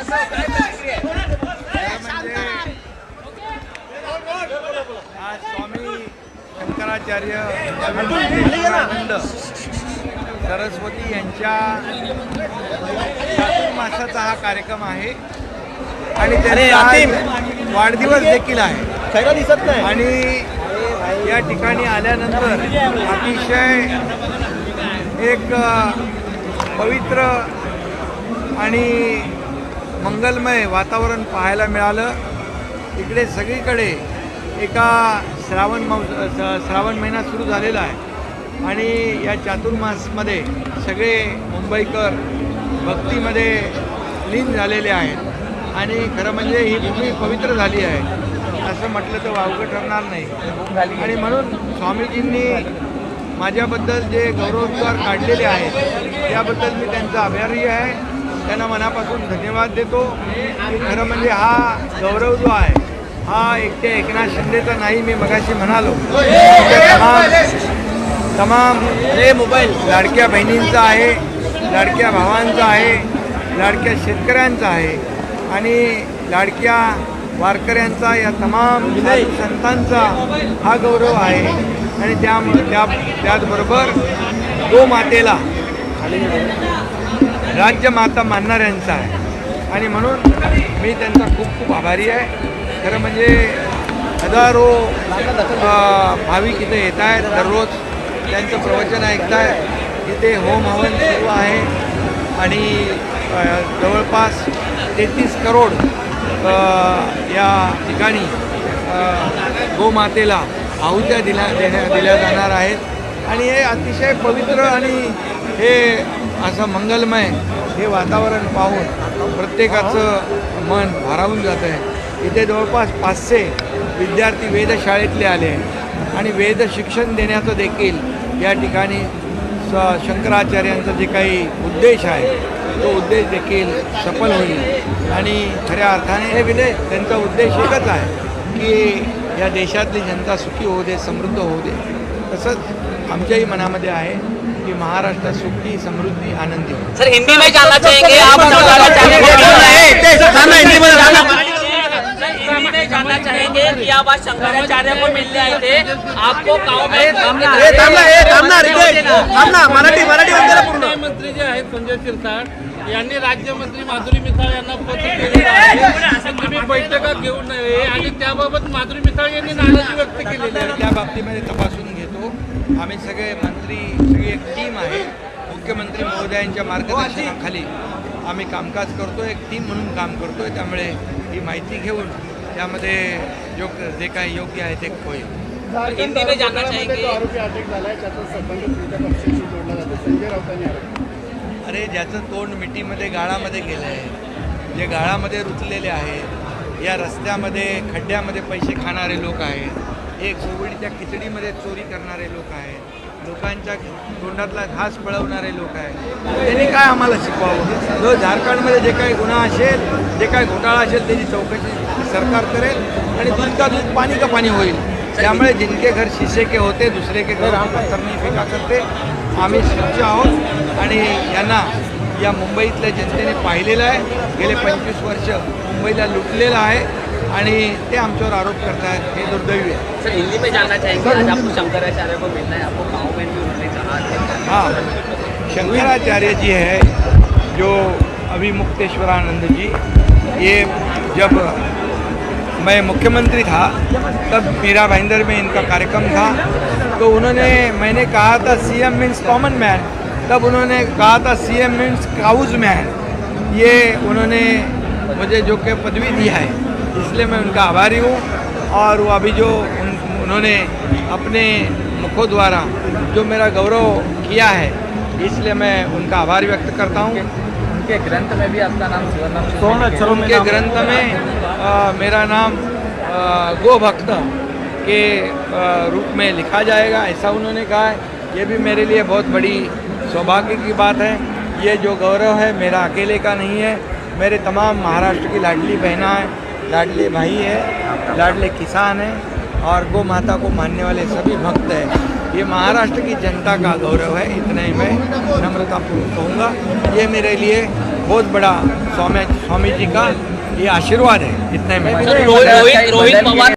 आज स्वामी शंकराचार्य सरस्वती यांच्या चातुर्मासाचा हा कार्यक्रम आहे. आणि आज वाढदिवस देखील आहे. सगळं दिसत नाही. आणि या ठिकाणी आल्यानंतर अतिशय एक पवित्र आणि मंगलमय वातावरण पाहायला मिळालं. इकडे सगळीकडे एका श्रावण मौ श्रावण महिना सुरू झालेला आहे. आणि या चातुर्मासमध्ये सगळे मुंबईकर भक्तीमध्ये लीन झालेले आहेत. आणि खरं म्हणजे ही भूमी पवित्र झाली आहे. असं म्हटलं तर वावगं ठरणार नाही. आणि म्हणून स्वामीजींनी माझ्याबद्दल जे गौरवोद्गार काढलेले आहेत त्याबद्दल मी त्यांचा आभारी आहे. त्यांना मनापासून धन्यवाद देतो. खरं म्हणजे हा गौरव जो आहे हा एकट्या एकनाथ शिंदेचा नाही मी मगाशी म्हणालो. तमाम मोबाईल. लाडक्या बहिणींचा आहे लाडक्या भावांचा आहे लाडक्या शेतकऱ्यांचा आहे आणि लाडक्या वारकऱ्यांचा या तमाम संतांचा हा गौरव आहे. आणि त्या त्याचबरोबर गोमातेला. राज्यमाता मानणाऱ्यांचा आहे. आणि म्हणून मी त्यांचा खूप खूप आभारी आहे. खरं म्हणजे हजारो भाविक इथे येत आहेत दररोज. त्यांचं प्रवचन ऐकत इथे होम हवन सुरू आहे. आणि जवळपास तेहतीस करोड या ठिकाणी गोमातेला आहुत्या दिल्या देण्या दिल्या जाणार आहेत. आणि हे अतिशय पवित्र आणि हे असं मंगलमय हे वातावरण पाहून प्रत्येकाचं मन भारावून जातं आहे. इथे जवळपास पाचशे विद्यार्थी वेधशाळेतले आले आहेत. आणि वेद शिक्षण देण्याचं देखील या ठिकाणी स शंकराचार्यांचा जे काही उद्देश आहे तो उद्देश देखील सफल होईल. आणि खऱ्या अर्थाने हे विनय त्यांचा उद्देश एकच आहे की या देशातली जनता सुखी होऊ दे समृद्ध होऊ दे. तसंच आमच्याही मनामध्ये आहे की महाराष्ट्र सुखी समृद्धी आनंदी हो सर हिंदी में जानना चाहेंगे आप शंकराचार्य हिंदी मध्ये सांगा. सर, हिंदी में जानना चाहेंगे कि आप आज शंकराचार्य को मिलने आए थे आपको मराठी मराठी मंत्री जे आहेत संजय शिरसाट यांनी राज्यमंत्री माधुरी मिसाळ यांना पत्र केलेलं आहे तुम्ही बैठका घेऊ नये आणि त्याबाबत माधुरी मिसाळ यांनी नाराजी व्यक्त केलेली आहे त्या बाबतीमध्ये तपासून आम्ही सगळे मंत्री सगळी एक टीम आहे. मुख्यमंत्री महोदयांच्या मार्गदर्शनाखाली आम्ही कामकाज करतो एक टीम म्हणून काम करतोय. त्यामुळे ही माहिती घेऊन त्यामध्ये योग्य जे काही योग्य आहे ते होईल. हिंदी में जानना चाहेंगे. अरे ज्याचं तोंड मिठीमध्ये गाळामध्ये गेलं आहे जे गाळामध्ये रुतलेले आहेत या रस्त्यामध्ये खड्ड्यामध्ये पैसे खाणारे लोक आहेत. एक कोविडच्या खिचडीमध्ये चोरी करणारे लोक आहेत. लोकांच्या तोंडातला घास पळवणारे लोक आहेत. त्यांनी काय आम्हाला शिकवावं? जो झारखंडमध्ये जे काही गुन्हा असेल जे काही घोटाळा असेल त्याची चौकशी सरकार करेल आणि दूध का दूध पाणी का पाणी होईल? त्यामुळे जिनके घर शीशे के होते दुसरे के घर आम्ही पत्थर फेका करते. आम्ही स्वच्छ आहोत आणि यांना या मुंबईतल्या जनतेने पाहिलेलं आहे. गेले पंचवीस वर्ष मुंबईला लुटलेलं आहे आणि ते आमच्यावर आरोप करतायत. हे दुर्दैवी आहे. सर हिंदी में जानना चाहेंगे आज आपको शंकराचार्य को मिलना है आपको गाँव में भी उन्होंने कहा है। हाँ शंकराचार्य जी है जो अभी मुक्तेश्वरानंद जी। ये जब मैं मुख्यमंत्री था तब मीरा भाईंदर में इनका कार्यक्रम था। तो उन्होंने मैंने कहा था सीएम मीन्स कॉमन मैन। तब उन्होंने कहा था सीएम मीन्स काउज है। ये उन्होंने मुझे जो कि पदवी दिया है इसलिए मैं उनका आभारी हूँ। और वो अभी जो उन, उन्होंने अपने मुखों द्वारा जो मेरा गौरव किया है इसलिए मैं उनका आभार व्यक्त करता हूँ। उनके ग्रंथ में भी आपका नाम स्वर्ण अक्षरों उनके ग्रंथ में अ, मेरा नाम अ, गोभक्त के अ, रूप में लिखा जाएगा ऐसा उन्होंने कहा है। ये भी मेरे लिए बहुत बड़ी सौभाग्य की बात है, ये जो गौरव है मेरा अकेले का नहीं है, मेरे तमाम महाराष्ट्र की लाडली बहना है, लाडले भाई है, लाडले किसान हैं, और गौ माता को मानने वाले सभी भक्त हैं। ये महाराष्ट्र की जनता का गौरव है, इतना ही मैं नम्रतापूर्वक कहूँगा। ये मेरे लिए बहुत बड़ा स्वामी स्वामी जी का ये आशीर्वाद है, इतना ही मैं। रोहित पवार।